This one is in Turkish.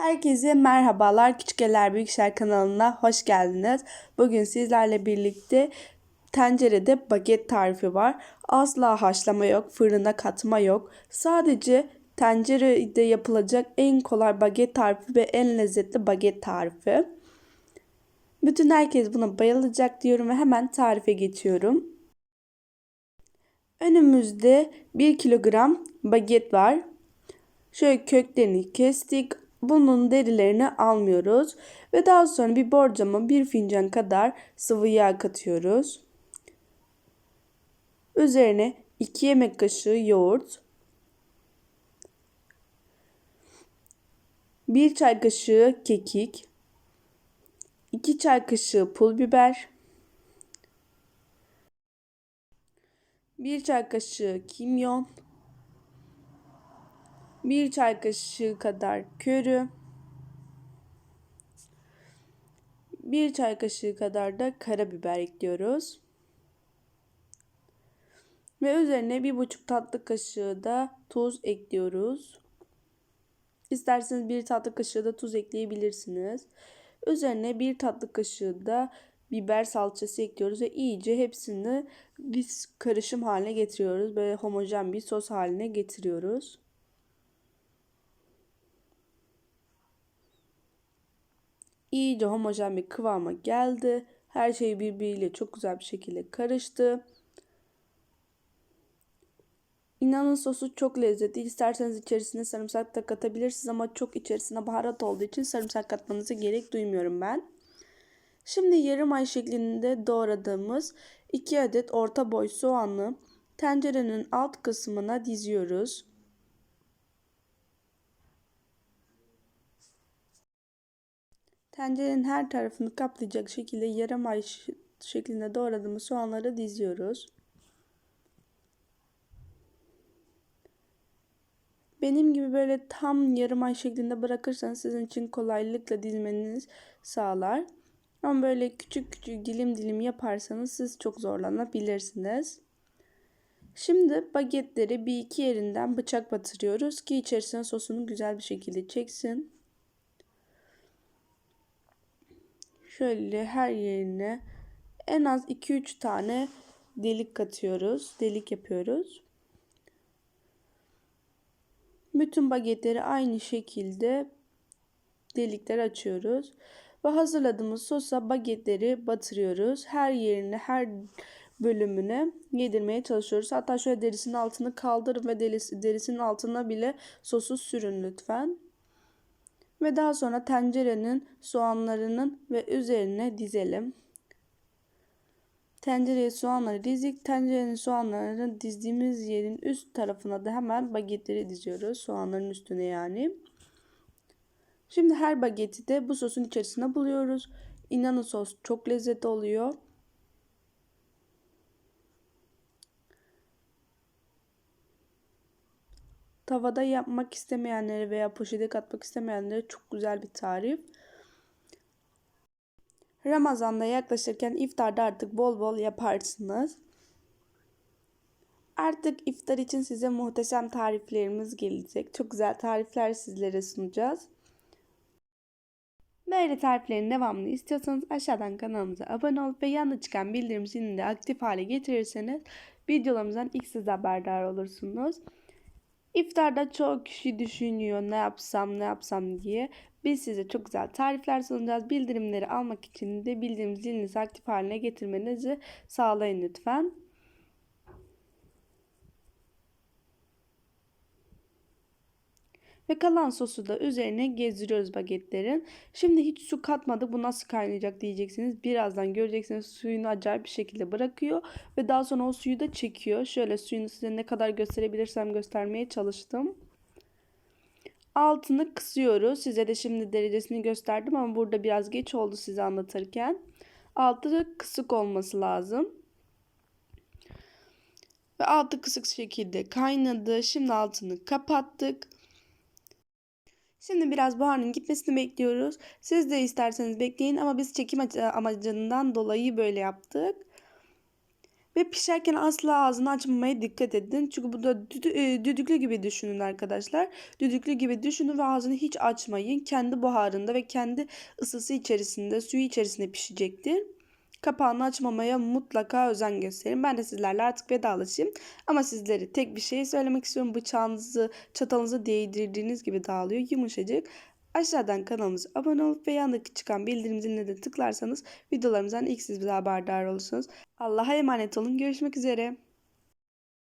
Herkese merhabalar. Küçük Eller Büyük İşler kanalına hoş geldiniz. Bugün sizlerle birlikte tencerede baget tarifi var. Asla haşlama yok, fırına katma yok. Sadece tencerede yapılacak en kolay baget tarifi ve en lezzetli baget tarifi. Bütün herkes buna bayılacak diyorum ve hemen tarife geçiyorum. Önümüzde 1 kilogram baget var. Şöyle köklerini kestik. Bunun derilerini almıyoruz. Ve daha sonra bir borcama bir fincan kadar sıvı yağ katıyoruz. Üzerine 2 yemek kaşığı yoğurt. 1 çay kaşığı kekik. 2 çay kaşığı pul biber. 1 çay kaşığı kimyon. 1 çay kaşığı kadar körü. 1 çay kaşığı kadar da karabiber ekliyoruz. Ve üzerine 1,5 tatlı kaşığı da tuz ekliyoruz. İsterseniz 1 tatlı kaşığı da tuz ekleyebilirsiniz. Üzerine 1 tatlı kaşığı da biber salçası ekliyoruz ve iyice hepsini biz karışım haline getiriyoruz. Böyle homojen bir sos haline getiriyoruz. İyice homojen bir kıvama geldi. Her şey birbiriyle çok güzel bir şekilde karıştı. İnanın sosu çok lezzetli. İsterseniz içerisine sarımsak da katabilirsiniz ama çok içerisine baharat olduğu için sarımsak katmanıza gerek duymuyorum ben. Şimdi yarım ay şeklinde doğradığımız 2 adet orta boy soğanı tencerenin alt kısmına diziyoruz. Tencerenin her tarafını kaplayacak şekilde yarım ay şeklinde doğradığımız soğanları diziyoruz. Benim gibi böyle tam yarım ay şeklinde bırakırsanız sizin için kolaylıkla dizmeniz sağlar. Ama böyle küçük küçük dilim dilim yaparsanız siz çok zorlanabilirsiniz. Şimdi bagetleri bir iki yerinden bıçak batırıyoruz ki içerisine sosunu güzel bir şekilde çeksin. Şöyle her yerine en az 2-3 tane delik katıyoruz. Delik yapıyoruz. Bütün bagetleri aynı şekilde delikler açıyoruz. Ve hazırladığımız sosa bagetleri batırıyoruz. Her yerine, her bölümüne yedirmeye çalışıyoruz. Hatta şöyle derisinin altını kaldırın ve derisi, derisinin altına bile sosu sürün lütfen. Ve daha sonra tencerenin soğanlarının ve üzerine dizelim. Tencereye soğanları dizdik. Tencerenin soğanlarını dizdiğimiz yerin üst tarafına da hemen bagetleri diziyoruz. Soğanların üstüne yani. Şimdi her bageti de bu sosun içerisine buluyoruz. İnanın sos çok lezzetli oluyor. Tavada yapmak istemeyenlere veya poşete katmak istemeyenlere çok güzel bir tarif. Ramazan'da yaklaşırken iftarda artık bol bol yaparsınız. Artık iftar için size muhteşem tariflerimiz gelecek. Çok güzel tarifler sizlere sunacağız. Böyle tariflerin devamını istiyorsanız aşağıdan kanalımıza abone olup ve yanında çıkan bildirim zilini de aktif hale getirirseniz videolarımızdan ilk siz haberdar olursunuz. İftarda çok kişi düşünüyor ne yapsam ne yapsam diye. Biz size çok güzel tarifler sunacağız. Bildirimleri almak için de bildirim zilinizi aktif haline getirmenizi sağlayın lütfen. Ve kalan sosu da üzerine gezdiriyoruz bagetlerin. Şimdi hiç su katmadık bu nasıl kaynayacak diyeceksiniz. Birazdan göreceksiniz suyunu acayip bir şekilde bırakıyor. Ve daha sonra o suyu da çekiyor. Şöyle suyunu size ne kadar gösterebilirsem göstermeye çalıştım. Altını kısıyoruz. Size de şimdi derecesini gösterdim ama burada biraz geç oldu size anlatırken. Altı kısık olması lazım. Ve altı kısık şekilde kaynadı. Şimdi altını kapattık. Şimdi biraz buharın gitmesini bekliyoruz. Siz de isterseniz bekleyin ama biz çekim amacından dolayı böyle yaptık. Ve pişerken asla ağzını açmamaya dikkat edin. Çünkü bu da e, düdüklü gibi düşünün arkadaşlar. Düdüklü gibi düşünün ve ağzını hiç açmayın. Kendi buharında ve kendi ısısı içerisinde, suyu içerisinde pişecektir. Kapağını açmamaya mutlaka özen gösterin. Ben de sizlerle artık vedalaşayım. Ama sizlere tek bir şey söylemek istiyorum. Bıçağınızı, çatalınızı değdirdiğiniz gibi dağılıyor. Yumuşacık. Aşağıdan kanalımıza abone olup ve yandaki çıkan bildirim ziline de tıklarsanız videolarımızdan ilk siz bize haberdar olursunuz. Allah'a emanet olun. Görüşmek üzere.